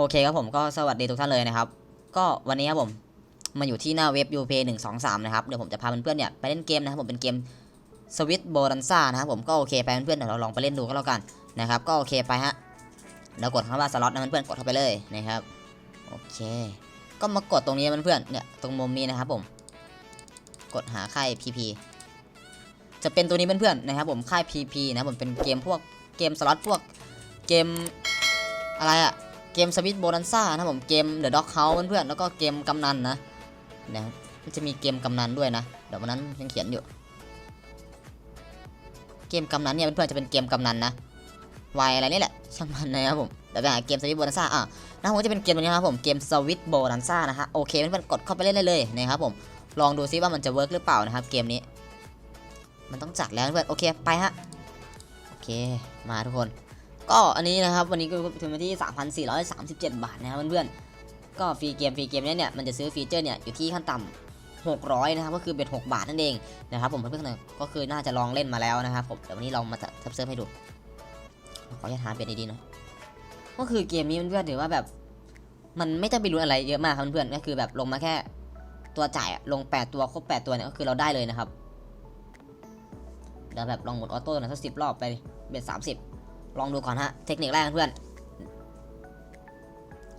โอเคครับผมก็สวัสดีทุกท่านเลยนะครับ ก็วันนี้ครับผมมาอยู่ที่หน้าเว็บ u p 1 2 3นะครับ เดี๋ยวผมจะพาเพื่อนๆเนี่ยไปเล่นเกมนะครับผมเป็นเกมสวิตโบรันซ่านะครับผมก็โอเคไปเพื่อนๆเดี๋ยวเราลองไปเล่นดูก็แล้วกันนะครับก็โอเคไปฮะเดี๋ยวกดคำว่าสล็อตนะเพื่อนๆกดเข้าไปเลยนะครับโอเค ก็มากดตรงนี้เพื่อนๆเนี่ยตรงมุมนี้นะครับผมกดหาค่าย PP จะเป็นตัวนี้เพื่อนๆนะครับผมค่าย PP นะผมเป็นเกมพวกเกมสล็อตพวกเกมอะไรอะ กมสวิตโบนันซ่านะผมเกมเดอะด็อกเฮาส์เพื่อนๆแล้วก็เกมกำนันนะเนะครับมันจะมีเกมกำนันด้วยนะ เดี๋ยววันนั้นยังเขียนอยู่ เกมกำนันเนี่ยเพื่อนๆจะเป็นเกมกำนันนะวายอะไรนี่แหละช่างมันนะครับผมเดี๋ยวไปหาเกมสวิตโบนันซ่าอะนะผมจะเป็นเกมตัวนี้ครับผมเกมสวิตโบนันซ่านะฮะโอเคเพื่อนๆกดเข้าไปเล่นได้เลยนะครับผมลองดูซิว่ามันจะเวิร์กหรือเปล่านะครับเกมนี้ มันต้องจัดแล้วเพื่อนโอเคไปฮะโอเคมาทุกคน ก็อันนี้นะครับวันนี้ก็ถึงมาที่ 3,437 บาทนะครับเพื่อนๆก็ฟรีเกมฟรีเกมเนี้ยเนี่ยมันจะซื้อฟีเจอร์เนี่ยอยู่ที่ขั้นต่ำ600นะครับก็คือเป็น6บาทนั่นเองนะครับผมเพื่อนๆก็คือน่าจะลองเล่นมาแล้วนะครับผมเดี๋ยววันนี้ลองมาทับเซิร์ฟให้ดูขออนุญาตหาเปลี่ยนดีๆหน่อยก็คือเกมนี้เพื่อนๆถือว่าแบบ มันไม่ต้องไปรู้อะไรเยอะมากครับเพื่อนๆก็คือแบบลงมาแค่ตัวจ่ายลง 8 ตัวครบ 8 ตัวเนี่ยก็คือเราได้เลยนะครับเดี๋ยวแบบลองหมดออโต้หนะสักสิรอบไปเบ็ดสามสิบ ลองดูก่อนฮะ เทคนิคแรกเพื่อน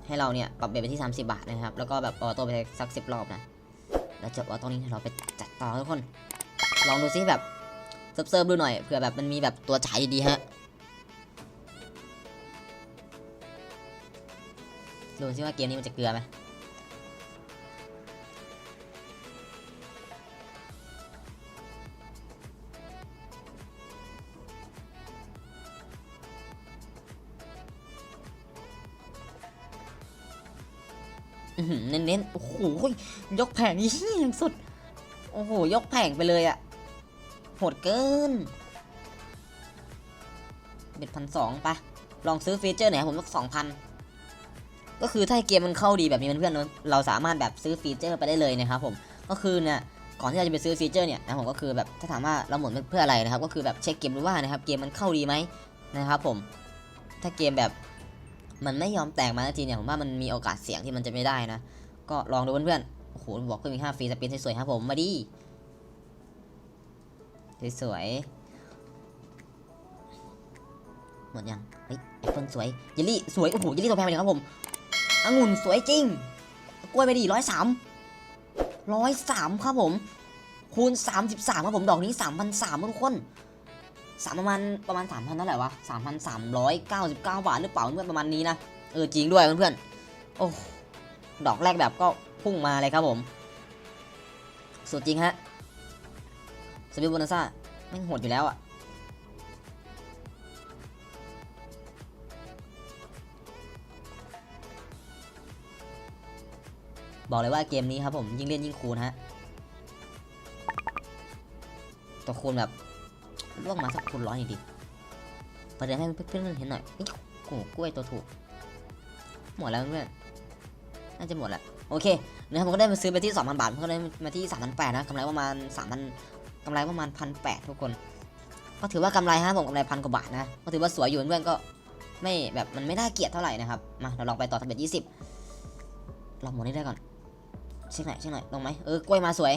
ให้เราเนี่ยปรับเบรไปที่ 30 บาทนะครับ แล้วก็แบบออโต้ไปสักสิบรอบนะ แล้วจบออโต้นี้เราไปจัดต่อทุกคน ลองดูซิแบบเซิร์ฟดูหน่อยเผื่อแบบมันมีแบบตัวจ่ายดีฮะ ดูซิว่าเกมนี้มันจะเกลือไหม เน้นๆ โอ้โห ยกแผงยี่อย่างสุด โอ้โห ยกแผงไปเลยอะโหดเกินเบ็ดพันสองปะลองซื้อฟีเจอร์ไหนผมสักสองพันก็คือถ้าเกมมันเข้าดีแบบนี้เพื่อนๆเราสามารถแบบซื้อฟีเจอร์ไปได้เลยนะครับผม ก็คือเนี่ยก่อนที่เราจะไปซื้อฟีเจอร์เนี่ยนะผมก็คือแบบถ้าถามว่าเราหมุนเพื่ออะไรนะครับ ก็คือแบบเช็คเกมดูว่านะครับเกมมันเข้าดีไหมนะครับผม ถ้าเกมแบบ มันไม่ยอมแตกมาสักทีเนี่ยผมว่ามันมีโอกาสเสี่ยงที่มันจะไม่ได้นะ ก็ลองดูเพื่อนๆ โอ้โหบอกก็มี5ฟรีสปินสวยๆครับผมมาดิสวยๆหมดยังเฮ้ยแอปเปิลสวยเยลลี่สวย โอ้โหเยลลี่ตัวแพงไปเลยครับผมองุ่นสวยจริง กล้วยไปดิร้อยสามร้อยสามครับผม คูณ33ครับผมดอกนี้3,300ทุกคน สามประมาณประมาณ3,000เท่าไหร่วะ3,399บเก้าบาทหรือเปล่าเพื่อนประมาณนี้นะ เออจริงด้วยเพื่อนๆโอ้ดอกแรกแบบก็พุ่งมาเลยครับผม สุดจริงฮะสวิตโบนัซ่าแม่งโหดอยู่แล้วอะบอกเลยว่าเกมนี้ครับผมยิ่งเล่นยิ่งคูณฮะตัวคูณแบบ ล่วงมาสักคูณร้อยหน่อยดิประเดี๋ยวให้เพื่อนๆเห็นหน่อยเอ้โอ้โหกล้วยตัวถูก หมดแล้วเพื่อนน่าจะหมดแหละโอเคนะครับผมก็ได้มาซื้อไปที่ 2,000 บาทผมก็ได้มาที่ 3,800นะกำไรประมาณ 3,000กำไรประมาณ 1,800 ทุกคน ก็ถือว่ากำไรฮะผมกำไรพันกว่าบาทนะ ก็ถือว่าสวยอยู่เพื่อนก็ไม่แบบมันไม่น่าเกลียดเท่าไหร่นะครับ มาเราลองไปต่อทะเบียน20ลองหมดนี้ได้ก่อน เช็คหน่อยเช็คหน่อยลงไหมเออกล้วยมาสวย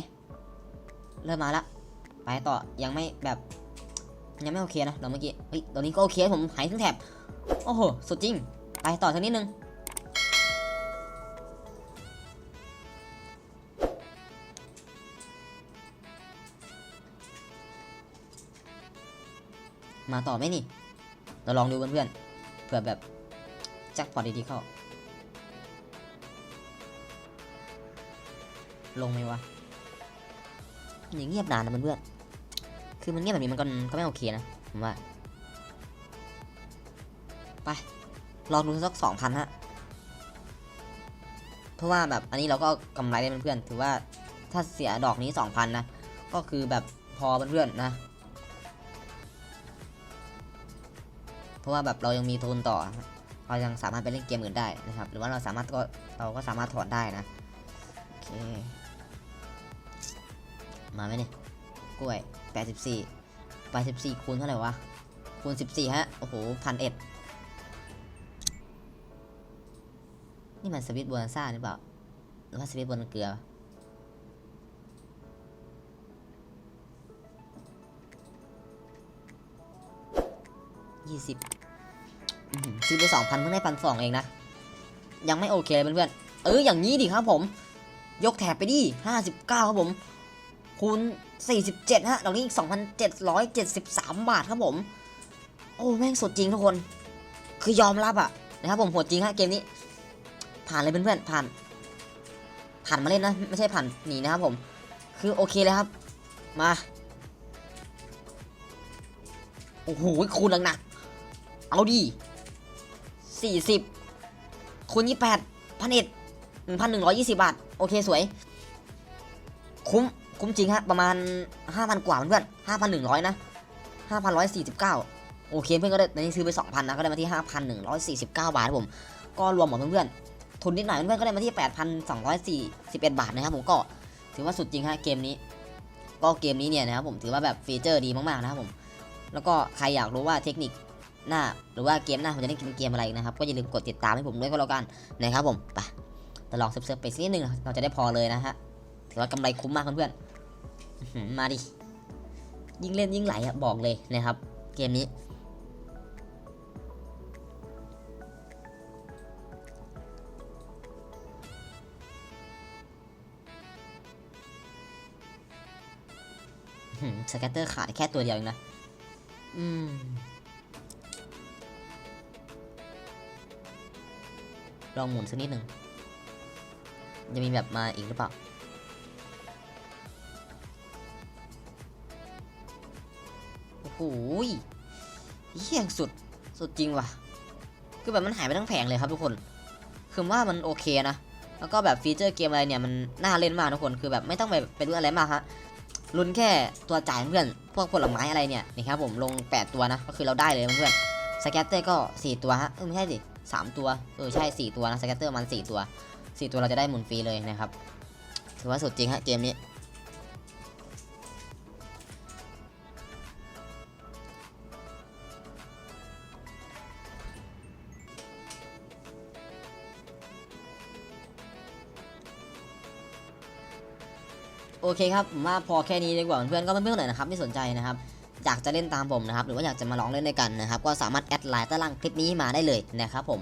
เริ่มมาละ ไปต่อยังไม่แบบ ยังไม่โอเคนะเราเมื่อกี้เฮ้ยตอนนี้ก็โอเคผมหายทั้งแถบโอ้โหสุดจริง ไปต่อสักนิดนึงมาต่อไหมนี่ เราลองดูเพื่อนๆ เผื่อแบบแจ็คพอตดีๆเข้า ลงไหมวะมันยังเงียบนานนะเพื่อนๆ คือมันเงียบแบบนี้มันก็ก็ไม่โอเคนะผมว่า ไป ลองดูสักสองพันฮะ เพราะว่าแบบอันนี้เราก็กำไรได้เพื่อนๆถือว่าถ้าเสียดอกนี้สองพันนะ ก็คือแบบพอเพื่อนๆนะ เพราะว่าแบบเรายังมีทุนต่อ เรายังสามารถไปเล่นเกมอื่นได้นะครับ หรือว่าเราสามารถก็เราก็สามารถถอนได้นะ โอเค มาไหมเนี่ยกล้วย 84 84คูณเท่าไหร่วะ คูณ 14 ฮะ โอ้โหพันเอ็ดนี่มันสวิตบนันซ่าหรือเปล่า หรือว่าสวิตบนันเกลือ ยี่สิบซื้อไปสองพันเพิ่งได้พันสองเองนะ ยังไม่โอเคเลยเพื่อนๆ เอออย่างนี้ดิครับผม ยกแถบไปดิห้าสิบเก้าครับผม คูณ 47ฮะดอกนี้อีก 2,773 บาทครับผม โอ้ แม่งสดจริงทุกคน คือยอมรับอะนะครับผมโหดจริงฮะเกมนี้ ผ่านเลยเพื่อนๆผ่าน ผ่านมาเล่นนะ ไม่ใช่ผ่านหนีนะครับผม คือโอเคเลยครับ มา โอ้โหคูณหนักๆเอาดิ40คูณ28พันเอ็ด1,120บาท โอเคสวย คุ้ม คุ้มจริงฮะประมาณ 5,000 กว่าเพื่อน5,100 นะ5,149 โอเคเพื่อนก็ได้ตอนนี้ซื้อไป 2,000 นะ ก็ได้มาที่ 5,149 บาทครับผม ก็รวมหมดเพื่อนๆทุนนิดหน่อยเพื่อนๆก็ได้มาที่ 8,241 บาทนะครับผมก็ถือว่าสุดจริงฮะเกมนี้ ก็เกมนี้เนี่ยนะครับผมถือว่าแบบฟีเจอร์ดีมากๆนะครับผม แล้วก็ใครอยากรู้ว่าเทคนิคหน้าหรือว่าเกมหน้าผมจะเล่นเกมอะไรนะครับก็อย่าลืมกดติดตามให้ผมด้วยก็แล้วกันนะครับผมไปแต่ลองเซิร์ฟไปสักนิดนึงเราจะได้พอเลยนะฮะถือว่ากำไรคุ้มมากเพื่อนๆ มาดิ ยิ่งเล่นยิ่งไหลอะบอกเลยนะครับ เกมนี้ สแกตเตอร์ขาดแค่ตัวเดียวเองนะ อืมลองหมุนสักนิดหนึ่งจะมีแบบมาอีกหรือเปล่า โอ้โหยเยี่ยงสุด สุดจริงว่ะ คือแบบมันหายไปทั้งแผงเลยครับทุกคน คือว่ามันโอเคนะ แล้วก็แบบฟีเจอร์เกมอะไรเนี่ยมันน่าเล่นมากทุกคน คือแบบไม่ต้องไปไปดูอะไรมากฮะลุ้นแค่ตัวจ่ายเพื่อน พวกผลไม้อะไรเนี่ยนี่ครับผมลง 8 ตัวนะ ก็คือเราได้เลยเพื่อนสแกตเตอร์ก็ 4 ตัวฮะ เออไม่ใช่สิสามตัว เออใช่ 4 ตัวนะสแกตเตอร์มัน 4 ตัว 4 ตัวเราจะได้หมุนฟรีเลยนะครับ ถือว่าสุดจริงฮะเกมนี้ โอเคครับผมว่าพอแค่นี้ดีกว่าเพื่อนก็เพื่อนๆหน่อยนะครับที่สนใจนะครับอยากจะเล่นตามผมนะครับหรือว่าอยากจะมาลองเล่นด้วยกันนะครับก็สามารถแอดไลน์ใต้ล่างคลิปนี้มาได้เลยนะครับผม